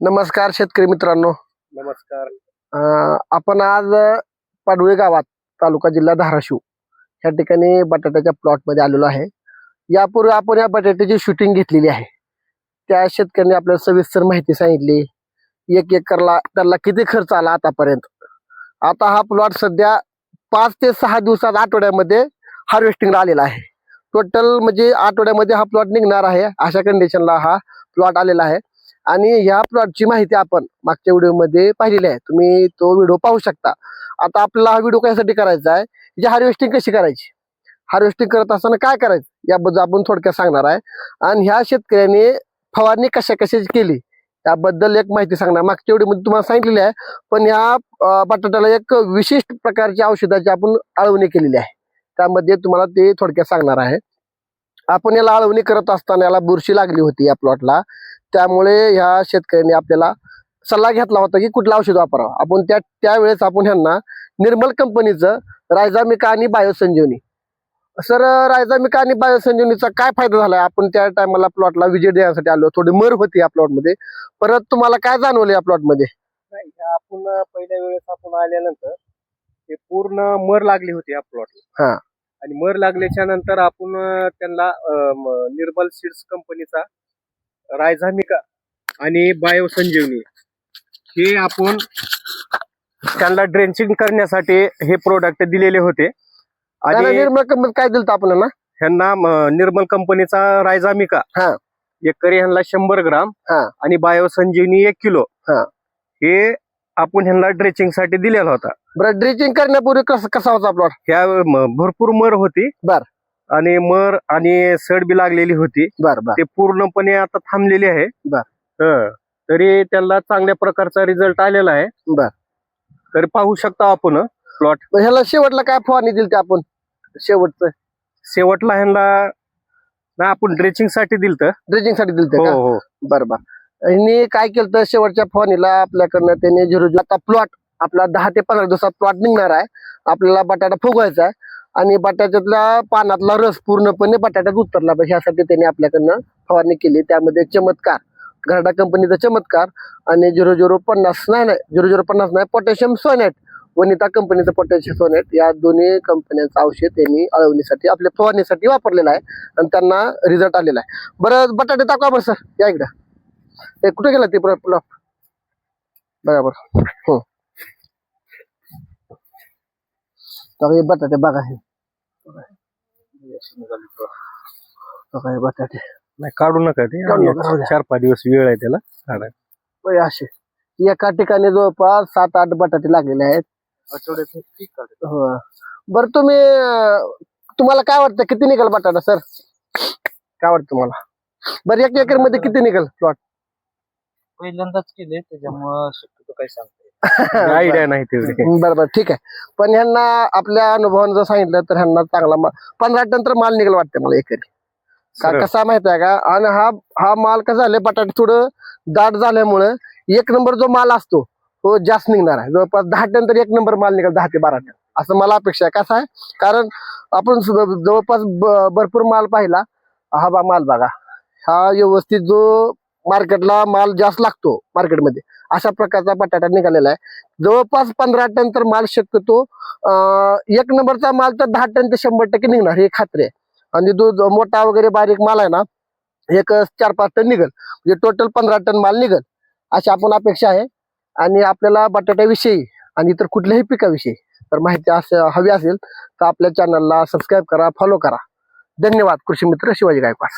नमस्कार शेतकरी मित्रांनो. नमस्कार. अं, आपण आज अं, पाडुळे गावात तालुका जिल्हा धाराशिव या ठिकाणी बटाट्याच्या प्लॉटमध्ये आलेलो आहे. यापूर्वी आपण या बटाट्याची शूटिंग घेतलेली आहे. त्या शेतकऱ्यांनी आपल्याला सविस्तर माहिती सांगितली. एक एकरला त्याला किती खर्च आला आतापर्यंत? आता हा प्लॉट सध्या पाच ते सहा दिवसात आठवड्यामध्ये हार्वेस्टिंगला आलेला आहे. टोटल म्हणजे आठवड्यामध्ये हा प्लॉट निघणार आहे अशा कंडिशनला हा प्लॉट आलेला आहे. आणि ह्या प्लॉटची माहिती आपण मागच्या व्हिडिओमध्ये पाहिलेली आहे. तुम्ही तो व्हिडिओ पाहू शकता. आता आपल्याला हा व्हिडिओ कशासाठी करायचा आहे? जी हार्वेस्टिंग कशी करायची? हार्वेस्टिंग करत असताना काय करायचं? याबद्दल आपण थोडक्यात सांगणार आहे. आणि ह्या शेतकऱ्याने फवारणी कशा कशाची केली? त्याबद्दल एक माहिती सांगणार. मागच्या व्हिडिओमध्ये तुम्हाला सांगितलेली आहे. पण ह्या बटाट्याला एक विशिष्ट प्रकारची औषधाची आपण आळवणी केलेली आहे. त्यामध्ये तुम्हाला ते थोडक्यात सांगणार आहे. आपण याला आळवणी करत असताना याला बुरशी लागली होती या प्लॉटला त्यामुळे ह्या शेतकऱ्यांनी आपल्याला सल्ला घेतला होता की कुठलं औषध वापरावं. आपण त्या त्यावेळेस आपण ह्यांना निर्मल कंपनीचं रायझामिका आणि बायोसंजीवनी. सर रायझामिका आणि बायोसंजीवनीचा काय फायदा झालाय? आपण त्या टायमाला प्लॉटला विजिट देण्यासाठी आलो. थोडी मर होती या प्लॉटमध्ये. परत तुम्हाला काय जाणवलं या प्लॉटमध्ये? आपण पहिल्या वेळेस आपण आल्यानंतर ते पूर्ण मर लागली होती या प्लॉटला. हा. आणि मर लागल्याच्या नंतर आपण त्यांना निर्मल सीड्स कंपनीचा रायझामिका आणि बायो संजीवनी हे आपण त्यांना ड्रेंचिंग करण्यासाठी हे प्रोडक्ट दिलेले होते आणि निर्मल कंपनी काय दिलं होतं आपल्याला ह्यांना निर्मल कंपनीचा रायझामिका हा. एकरी ह्यांना शंभर ग्राम हा. आणि बायो संजीवनी एक किलो हा. हे आपण ह्यांना ड्रेचिंगसाठी दिलेला होता बरं ड्रिचिंग करण्यापूर्वी कसा कसा होता प्लॉट ह्या भरपूर मर होती बर. आणि मर आणि सड बी लागलेली होती. बर बर. ते पूर्णपणे आता थांबलेली आहे. बर. हं. तरी त्याला चांगल्या प्रकारचा रिझल्ट आलेला आहे. बर. तरी पाहू शकता आपण प्लॉट मग ह्याला शेवटला काय फवारणी दिली ते आपण? शेवटचं. शेवटला ह्यांना ना आपण ड्रेचिंगसाठी दिलत. ड्रिचिंगसाठी दिलं हो का? हो बर बर. यांनी काय केलं तर शेवटच्या फवारणीला आपल्याकडनं त्याने झिरो झिरो आता प्लॉट आपला दहा ते पंधरा दिवसात प्लॉट निघणार आहे. आपल्याला बटाटा फुगवायचा आहे. आणि बटाट्यातला पानातला रस पूर्णपणे बटाट्यात उतरला पाहिजे. यासाठी त्यांनी आपल्याकडनं फवारणी केली. त्यामध्ये चमत्कार. घरडा कंपनीचा चमत्कार आणि झिरो झिरो पन्नास नाही नाही झिरो झिरो पन्नास नाही पोटॅशियम सोनेट वनिता कंपनीचं पोटॅशियम सोनेट या दोन्ही कंपन्यांचं औषध त्यांनी अळवणीसाठी आपल्या फवारणीसाठी वापरलेलं आहे आणि त्यांना रिझल्ट आलेला आहे. बरं बटाटे दाखवा बरं सर. या इकडं. ते कुठे गेला ते प्लॉट बरोबर हो. तर हे बटाटे बघा हे. बघा हे बटाटे. नाही काढू नका ते. काढू नका, राहू द्या. चार पाच दिवस वेळ आहे त्याला. होय असे. एका ठिकाणी जवळपास सात आठ बटाटे लागलेले आहेत. हो. बरं तुम्ही अं, तुम्हाला काय वाटतं किती निघाल बटाटा सर? काय वाटतं तुम्हाला? बरं एक एकरमध्ये किती निघाल प्लॉट पहिल्यांदाच केले त्याच्यामुळं शक्यतो काही सांगता आयडिया नाही. तेवढी बरं बरं. ठीक आहे. पण ह्यांना आपल्या अनुभवानं जर सांगितलं तर ह्यांना चांगला माल पंधरा टन तर माल निघाल वाटतं मला एकरी का. कसा माहीत आहे का? आणि हा हा माल कसा झालाय बटाटे थोडं दाट झाल्यामुळं एक नंबर जो माल असतो तो जास्त निघणार आहे. जवळपास दहा टन तर एक नंबर माल निघाल दहा ते बारा टन. असं मला अपेक्षा आहे. कसा आहे? कारण आपण सुद्धा जवळपास ब- भरपूर माल पाहिला. हा बा माल बघा. हा व्यवस्थित जो मार्केटला माल जास्त लागतो मार्केटमध्ये. अशा प्रकारचा बटाटा निघालेला आहे. जवळपास पंधरा टन तर माल शक्यतो एक नंबरचा माल तर दहा टन ते शंभर टक्के निघणार हे खात्री आहे. आणि दूध जो मोठा वगैरे बारीक माल आहे ना एक चार पाच टन निघल. म्हणजे टोटल पंधरा टन माल निघल. अशी आपण अपेक्षा आहे. आणि आपल्याला बटाट्याविषयी आणि इतर कुठल्याही पिकाविषयी तर माहिती असं हवी असेल तर आपल्या चॅनलला सबस्क्राईब करा फॉलो करा. धन्यवाद. कृषी मित्र शिवाजी गायकवाड.